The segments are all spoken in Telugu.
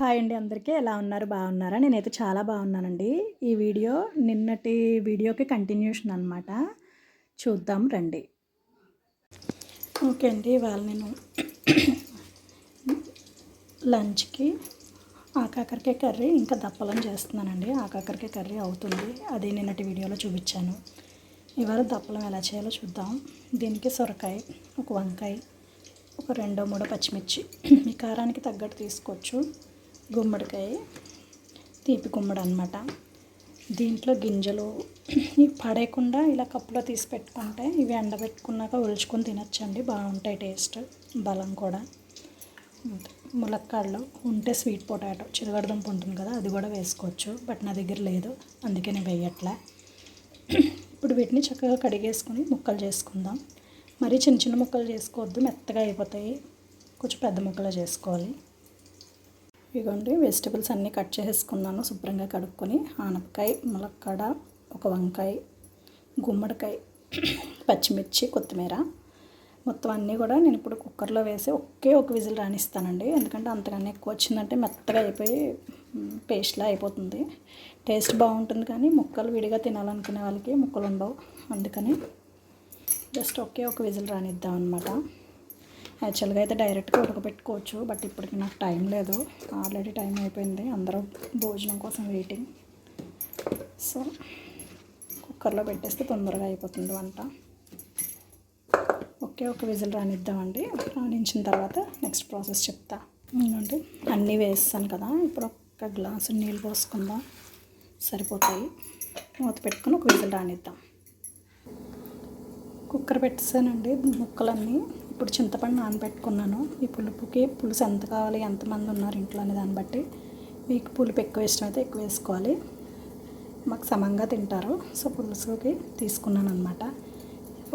హాయ్ అండి అందరికీ. ఎలా ఉన్నారు? బాగున్నారా? నేనైతే చాలా బాగున్నానండి. ఈ వీడియో నిన్నటి వీడియోకి కంటిన్యూషన్ అనమాట చూద్దాం రండి. ఓకే అండి ఇవాళ నేను లంచ్కి ఆకాకరకాయ కర్రీ ఇంకా దప్పలం చేస్తున్నానండి. ఆకాకరకాయ కర్రీ అవుతుంది. అది నిన్నటి వీడియోలో చూపించాను. ఇవాళ దప్పలం ఎలా చేయాలో చూద్దాం. దీనికి సొరకాయ ఒక వంకాయ ఒక రెండో మూడో పచ్చిమిర్చి మీ కారానికి తగ్గట్టు తీసుకోవచ్చు. గుమ్మడికాయ తీపి గుమ్మడి అనమాట దీంట్లో గింజలు పడేయకుండా ఇలా కప్పులో తీసి పెట్టుకుంటే ఇవి ఎండబెట్టుకున్నాక ఒలుచుకొని తినచ్చండి. బాగుంటాయి టేస్ట్ బలం కూడా. ములక్కాడలు ఉంటే స్వీట్ పొటాటో చిరగడదుంప ఉంటుంది కదా అది కూడా వేసుకోవచ్చు. బట్ నా దగ్గర లేదు అందుకే నేను వేయట్లే. ఇప్పుడు వీటిని చక్కగా కడిగేసుకుని ముక్కలు చేసుకుందాం. మరీ చిన్న చిన్న ముక్కలు చేసుకోవద్దు మెత్తగా అయిపోతాయి. కొంచెం పెద్ద ముక్కలు చేసుకోవాలి. ఇదిగోండి వెజిటబుల్స్ అన్నీ కట్ చేసుకున్నాను శుభ్రంగా కడుక్కొని. ఆనపకాయ ములక్కాడ ఒక వంకాయ గుమ్మడికాయ పచ్చిమిర్చి కొత్తిమీర. మొత్తం అన్నీ కూడా నేను ఇప్పుడు కుక్కర్లో వేసి ఒకే ఒక విజిల్ రాణిస్తానండి ఎందుకంటే అంతకన్నా ఎక్కువ వచ్చిందంటే మెత్తగా అయిపోయి పేస్ట్లా అయిపోతుంది. టేస్ట్ బాగుంటుంది కానీ ముక్కలు విడిగా తినాలనుకునే వాళ్ళకి ముక్కలు ఉండవు. అందుకని జస్ట్ ఒకే ఒక విజిల్ రానిద్దాం అనమాట యాక్చువల్గా అయితే డైరెక్ట్గా ఉడకబెట్టుకోవచ్చు బట్ ఇప్పటికి నాకు టైం లేదు. ఆల్రెడీ టైం అయిపోయింది. అందరూ భోజనం కోసం వెయిటింగ్. సో కుక్కర్లో పెట్టేస్తే తొందరగా అయిపోతుంది వంట. ఓకే ఒక విజిల్ రానిద్దామండి. రాణించిన తర్వాత నెక్స్ట్ ప్రాసెస్ చెప్తా. ఎందుకంటే అన్నీ వేస్తాను కదా ఇప్పుడు ఒక గ్లాసు నీళ్ళు పోసుకుందాం. సరిపోతాయి. మూత పెట్టుకొని ఒక విజిల్ రానిద్దాం. కుక్కర్ పెట్టేసానండి ముక్కలన్నీ. ఇప్పుడు చింతపండు నానబెట్టుకున్నాను. ఈ పులుపుకి పులుసు ఎంత కావాలి ఎంతమంది ఉన్నారు ఇంట్లో అనే దాన్ని బట్టి మీకు పులుపు ఎక్కువ ఇష్టమైతే ఎక్కువ వేసుకోవాలి. మాకు సమంగా తింటారు సో పులుసుకి తీసుకున్నాను అనమాట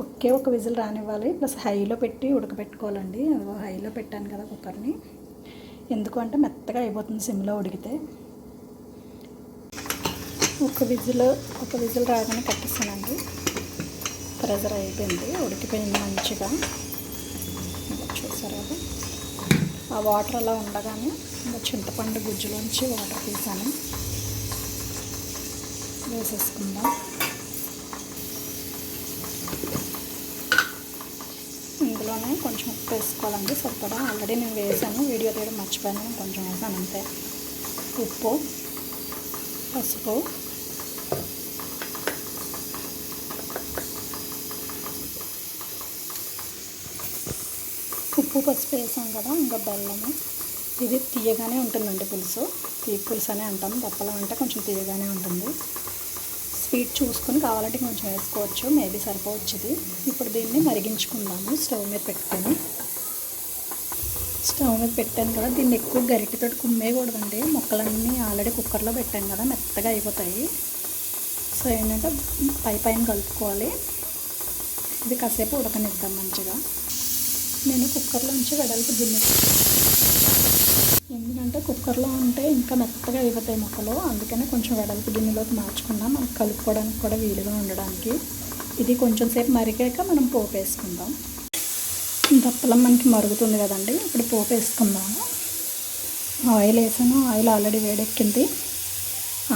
ఒకే ఒక విజిల్ రానివ్వాలి ప్లస్ హైలో పెట్టి ఉడకబెట్టుకోవాలండి. హైలో పెట్టాను కదా కుక్కర్ని. ఎందుకు అంటే మెత్తగా అయిపోతుంది సిమ్లో ఉడికితే. ఒక విజిల్ ఒక విజిల్ రాగానే కట్టిస్తానండి. ప్రెజర్ అయిపోయింది ఉడికిపోయింది మంచిగా. చూసారు కదా ఆ వాటర్ అలా ఉండగానే ఇంకా చింతపండు గుజ్జులోంచి వాటర్ తీసాను. వేసేసుకుందాం. ఇందులోనే కొంచెం ఉప్పు వేసుకోవాలండి సరిపడా. ఆల్రెడీ నేను వేసాను వీడియో తీయడం మర్చిపోయాను కొంచెం వేసాను అంతే. ఉప్పు పసుపు ఉప్పు పసుపు వేసాం కదా ఇంకా బెల్లము. ఇది తీయగానే ఉంటుందండి పులుసు. తీపి పులుసు అనే అంటాం. దప్పలం అంటే కొంచెం తీయగానే ఉంటుంది. స్వీట్ చూసుకొని కావాలంటే కొంచెం వేసుకోవచ్చు. మేబీ సరిపోవచ్చు ఇది ఇప్పుడు దీన్ని మరిగించుకుందాము. స్టవ్ మీద పెట్టుకొని. స్టవ్ మీద పెట్టాను కదా దీన్ని ఎక్కువ గరిటెతో కుమ్మేయకూడదండి. మొక్కలన్నీ ఆల్రెడీ కుక్కర్లో పెట్టాం కదా మెత్తగా అయిపోతాయి. సో ఏంటంటే పై పైన కలుపుకోవాలి. ఇది కాసేపు ఉడకనిద్దాం మంచిగా. నేను కుక్కర్లోంచి వెడల్పు గిన్నె ఎందుకంటే కుక్కర్లో ఉంటే ఇంకా మెత్తగా అయిపోతాయి మొక్కలు. అందుకనే కొంచెం వెడల్పు గిన్నెలోకి మార్చుకుందాం మనకు కలుపుకోవడానికి కూడా వీలుగా ఉండడానికి. ఇది కొంచెం సేపు మరిగాక మనం పోపు వేసుకుందాం. దప్పలం మనకి మరుగుతుంది కదండి. ఇప్పుడు పోపు వేసుకుందాము ఆయిల్ వేసాను. ఆయిల్ ఆల్రెడీ వేడెక్కింది.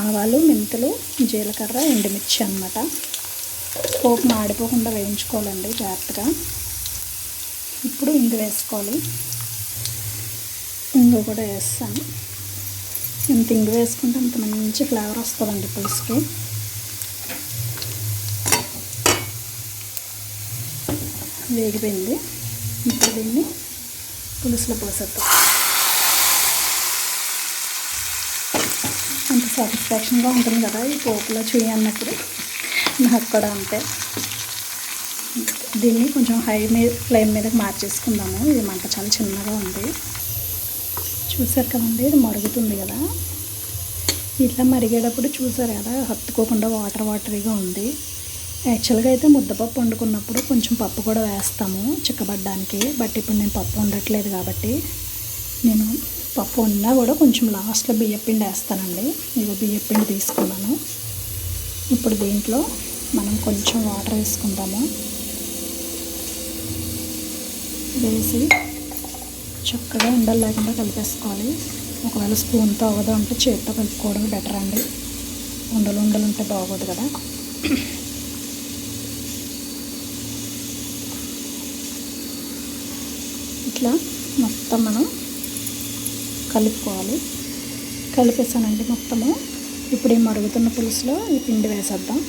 ఆవాలు మెంతులు జీలకర్ర ఎండుమిర్చి అనమాట పోపు మాడిపోకుండా వేయించుకోవాలండి జాగ్రత్తగా. ఇప్పుడు ఇంగు వేసుకోవాలి. ఇంగు కూడా వేస్తాను. ఎంత ఇంగు వేసుకుంటే అంత మంచి ఫ్లేవర్ వస్తుందండి పులుసుకి. వేగిపోయింది. ఇప్పుడు దీన్ని పులుసులో పోసేద్దాం. అంత సాటిస్ఫాక్షన్గా ఉంటుంది కదా ఈ పోపులో చూయి అన్నప్పుడు. నాకు కూడా అంతే. దీన్ని కొంచెం హై మీద ఫ్లేమ్ మీదకి మార్చేసుకుందాము. ఇది మంట చాలా చిన్నగా ఉంది. చూసారు కదండి ఇది మరుగుతుంది కదా. ఇట్లా మరిగేటప్పుడు చూసారు కదా హత్తుకోకుండా వాటర్ వాటరీగా ఉంది. యాక్చువల్గా అయితే ముద్దపప్పు వండుకున్నప్పుడు కొంచెం పప్పు కూడా వేస్తాము చిక్కబడ్డానికి. బట్ ఇప్పుడు నేను పప్పు వండట్లేదు కాబట్టి నేను పప్పు వండినా కూడా కొంచెం లాస్ట్లో బియ్యపిండి వేస్తానండి. ఇవి బియ్యపిండి తీసుకున్నాను. ఇప్పుడు దీంట్లో మనం కొంచెం వాటర్ వేసుకుందాము. వేసి చక్కగా ఉండలు లేకుండా కలిపేసుకోవాలి. ఒకవేళ స్పూన్తో అవ్వదు అంటే చేతితో కలుపుకోవడం బెటర్ అండి. ఉండలు ఉండలు ఉంటే బాగోదు కదా. ఇట్లా మొత్తం మనం కలుపుకోవాలి. కలిపేసానండి మొత్తము. ఇప్పుడు ఈ మరుగుతున్న పులుసులో ఈ పిండి వేసేద్దాం.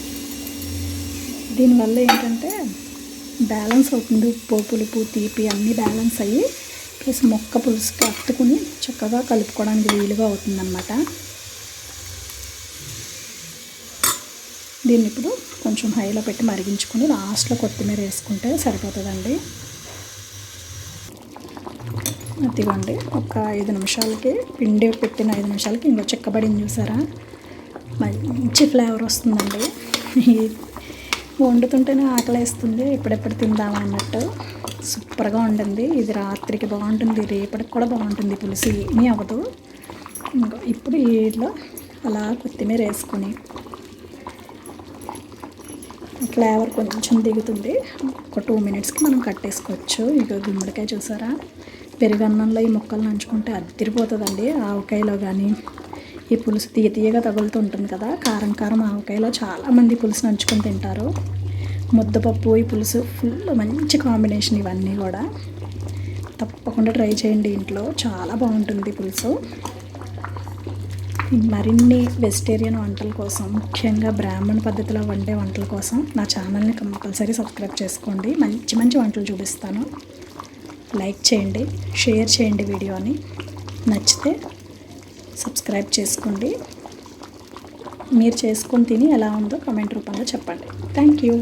దీనివల్ల ఏంటంటే బ్యాలెన్స్ అవుతుంది. ఉప్పు పులుపు తీపి అన్నీ బ్యాలెన్స్ అయ్యి ప్లస్ మొక్క పులుసుకి అత్తుకుని చక్కగా కలుపుకోవడానికి వీలుగా అవుతుందన్నమాట. దీన్ని ఇప్పుడు కొంచెం హైలో పెట్టి మరిగించుకొని లాస్ట్లో కొత్తిమీర వేసుకుంటే సరిపోతుందండి. అదిగోండి ఒక ఐదు నిమిషాలకి పిండి పెట్టిన ఐదు నిమిషాలకి ఇంకో చిక్కబడింది చూసారా? మంచి ఫ్లేవర్ వస్తుందండి. వండుతుంటేనే ఆకలేస్తుంది ఎప్పుడెప్పుడు తిందామా అన్నట్టు. సూపర్గా ఉండింది ఇది రాత్రికి బాగుంటుంది రేపటికి కూడా బాగుంటుంది పులుసు ఏమీ అవ్వదు. ఇంకా ఇప్పుడు వీటిలో అలా కొత్తిమీర వేసుకొని ఫ్లేవర్ కొంచెం దిగుతుంది. ఒక టూ మినిట్స్కి మనం కట్టేసుకోవచ్చు. ఇక గుమ్మడికాయ చూసారా? పెరుగన్నంలో ఈ ముక్కలు నంచుకుంటే అద్దరిపోతుందండి ఆవకాయలో కానీ ఈ పులుసు తీయ తీయగా తగులుతూ ఉంటుంది కదా కారం కారం ఆవకాయలో చాలామంది పులుసు నంచుకొని తింటారు. ముద్దపప్పు ఈ పులుసు ఫుల్ మంచి కాంబినేషన్ ఇవన్నీ కూడా. తప్పకుండా ట్రై చేయండి ఇంట్లో చాలా బాగుంటుంది పులుసు. మరిన్ని వెజిటేరియన్ వంటల కోసం ముఖ్యంగా బ్రాహ్మణ పద్ధతిలో వండే వంటల కోసం నా ఛానల్ని కంపల్సరీ సబ్స్క్రైబ్ చేసుకోండి. మంచి మంచి వంటలు చూపిస్తాను. లైక్ చేయండి షేర్ చేయండి వీడియోని. నచ్చితే సబ్స్క్రైబ్ చేసుకోండి. మీరు చేసుకొని తిని ఎలా ఉందో కమెంట్ రూపంలో చెప్పండి. Thank you.